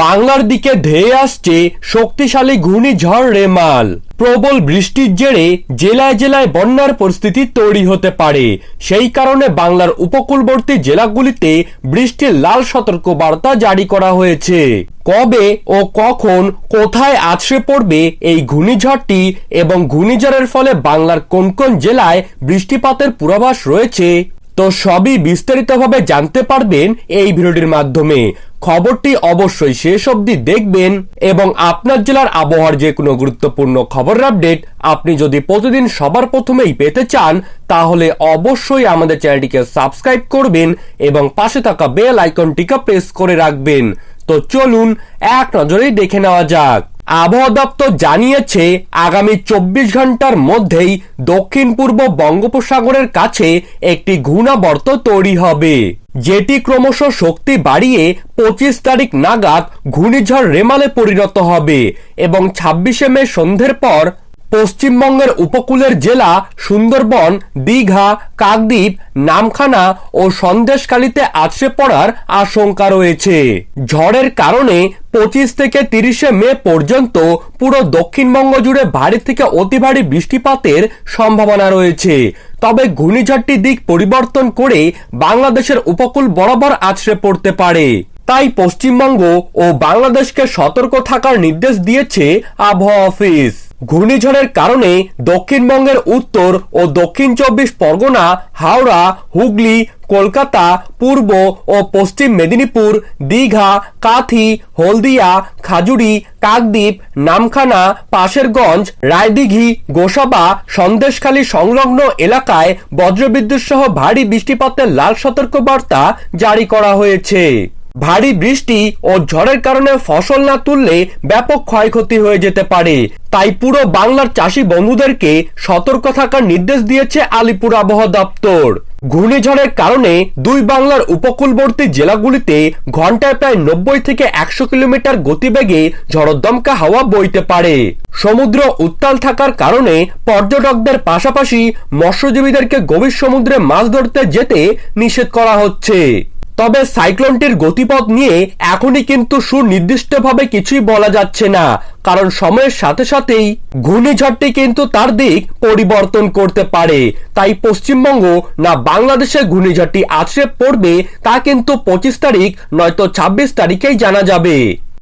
বাংলার দিকে ধেয়ে আসছে শক্তিশালী ঘূর্ণিঝড় রেমাল। প্রবল বৃষ্টির জেরে জেলায় জেলায় বন্যার পরিস্থিতি তৈরি হতে পারে। সেই কারণে বাংলার উপকূলবর্তী জেলাগুলিতে বৃষ্টির লাল সতর্ক বার্তা জারি করা হয়েছে। কবে ও কখন কোথায় আছড়ে পড়বে এই ঘূর্ণিঝড়টি এবং ঘূর্ণিঝড়ের ফলে বাংলার কোন কোন জেলায় বৃষ্টিপাতের পূর্বাভাস রয়েছে তো সবই বিস্তারিতভাবে জানতে পারবেন এই ভিডিওটির মাধ্যমে। খবরটি অবশ্যই শেষ অবধি দেখবেন এবং আপনার জেলার আবহাওয়ার যে কোনো গুরুত্বপূর্ণ খবরের আপডেট আপনি যদি প্রতিদিন সবার প্রথমেই পেতে চান, তাহলে অবশ্যই আমাদের চ্যানেলটিকে সাবস্ক্রাইব করবেন এবং পাশে থাকা বেল আইকনটিকে প্রেস করে রাখবেন। তো চলুন, এক নজরেই দেখে নেওয়া যাক। আবহাওয়া দপ্তর জানিয়েছে, আগামী চব্বিশ ঘণ্টার মধ্যেই দক্ষিণ পূর্ব বঙ্গোপসাগরের কাছে একটি ঘূর্ণাবর্ত তৈরি হবে, যেটি ক্রমশ শক্তি বাড়িয়ে পঁচিশ তারিখ নাগাদ ঘূর্ণিঝড় রেমালে পরিণত হবে এবং ছাব্বিশে মে সন্ধ্যের পর পশ্চিমবঙ্গের উপকূলের জেলা সুন্দরবন, দীঘা, কাকদ্বীপ, নামখানা ও সন্দেশখালীতে আছড়ে পড়ার আশঙ্কা রয়েছে। ঝড়ের কারণে পঁচিশ থেকে তিরিশে মে পর্যন্ত পুরো দক্ষিণবঙ্গ জুড়ে ভারী থেকে অতি ভারী বৃষ্টিপাতের সম্ভাবনা রয়েছে। তবে ঘূর্ণিঝড়টি দিক পরিবর্তন করে বাংলাদেশের উপকূল বরাবর আছড়ে পড়তে পারে। তাই পশ্চিমবঙ্গ ও বাংলাদেশকে সতর্ক থাকার নির্দেশ দিয়েছে আবহাওয়া অফিস। ঘূর্ণিঝড়ের কারণে দক্ষিণবঙ্গের উত্তর ও দক্ষিণ চব্বিশ পরগনা, হাওড়া, হুগলি, কলকাতা, পূর্ব ও পশ্চিম মেদিনীপুর, দীঘা, কাথি, হলদিয়া, খাজুরি, কাকদ্বীপ, নামখানা, পাশেরগঞ্জ, রায়দিঘি, গোসাবা, সন্দেশখালী সংলগ্ন এলাকায় বজ্রবিদ্যুৎ সহ ভারী বৃষ্টিপাতের লাল সতর্ক বার্তা জারি করা হয়েছে। ভারী বৃষ্টি ও ঝড়ের কারণে ফসল না তুললে ব্যাপক ক্ষয়ক্ষতি হয়ে যেতে পারে। তাই পুরো বাংলার চাষি বন্ধুদেরকে সতর্ক থাকার নির্দেশ দিয়েছে আলিপুর আবহাওয়া দপ্তর। ঘূর্ণিঝড়ের কারণে দুই বাংলার উপকূলবর্তী জেলাগুলিতে ঘন্টায় প্রায় নব্বই থেকে একশো কিলোমিটার গতিবেগে ঝড়দমকা হাওয়া বইতে পারে। সমুদ্র উত্তাল থাকার কারণে পর্যটকদের পাশাপাশি মৎস্যজীবীদেরকে গভীর সমুদ্রে মাছ ধরতে যেতে নিষেধ করা হচ্ছে। তবে সাইক্লোনটির গতিপথ নিয়ে এখনই কিন্তু সুনির্দিষ্টভাবে কিছুই বলা যাচ্ছে না। কারণ সময়ের সাথে সাথেই ঘূর্ণিঝড়টি কিন্তু তার দিক পরিবর্তন করতে পারে। তাই পশ্চিমবঙ্গ না বাংলাদেশে ঘূর্ণিঝড়টি আছড়ে পড়বে তা কিন্তু পঁচিশ তারিখ নয়তো ছাব্বিশ তারিখেই জানা যাবে।